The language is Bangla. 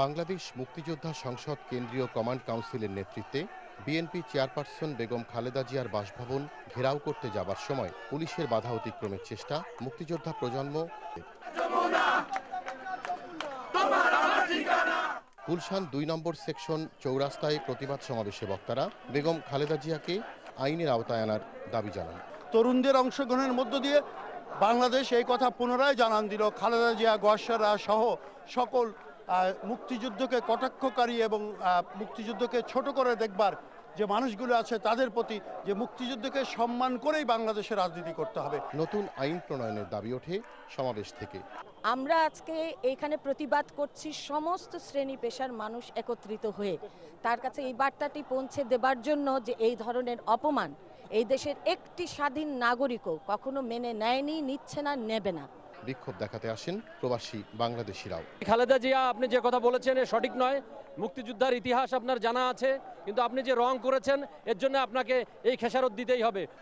বাংলাদেশ মুক্তিযোদ্ধা সংসদ কেন্দ্রীয় কমান্ড কাউন্সিলের নেতৃত্বে বিএনপি চেয়ারপারসন বেগম খালেদা জিয়ার বাসভবন ঘেরাও করতে যাবার সময় পুলিশের বাধা অতিক্রমের চেষ্টা মুক্তিযোদ্ধা প্রজন্ম গুলশান দুই নম্বর সেকশন চৌরাস্তায় প্রতিবাদ সমাবেশে বক্তারা বেগম খালেদা জিয়াকে আইনের আওতায় আনার দাবি জানান। তরুণদের অংশগ্রহণের মধ্য দিয়ে বাংলাদেশ এই কথা পুনরায় জানান দিল খালেদা জিয়া গোয়াসারা সহ সকল মুক্তিযুদ্ধকে কটাক্ষকারী এবং মুক্তিযুদ্ধকে ছোট করে দেখবার যে মানুষগুলো আছে তাদের প্রতি যে মুক্তিযুদ্ধকে সম্মান করেই বাংলাদেশে রাজনীতি করতে হবে। নতুন আইন প্রণয়নের দাবি ওঠে সমাবেশ থেকে। আমরা আজকে এইখানে প্রতিবাদ করছি সমস্ত শ্রেণি পেশার মানুষ একত্রিত হয়ে। তার কাছে এই বার্তাটি পৌঁছে দেবার জন্য যে এই ধরনের অপমান এই দেশের একটি স্বাধীন নাগরিকও কখনো মেনে নেয়নি নিচ্ছে না নেবে না। বিক্ষোভ দেখাতে আসেন প্রবাসী বাংলাদেশিরাও। খালেদা জিয়া আপনি যে কথা বলেছেন এ সঠিক নয়। মুক্তিযোদ্ধার ইতিহাস আপনার জানা আছে কিন্তু আপনি যে রং করেছেন এর জন্য আপনাকে এই খেসারত দিতেই হবে।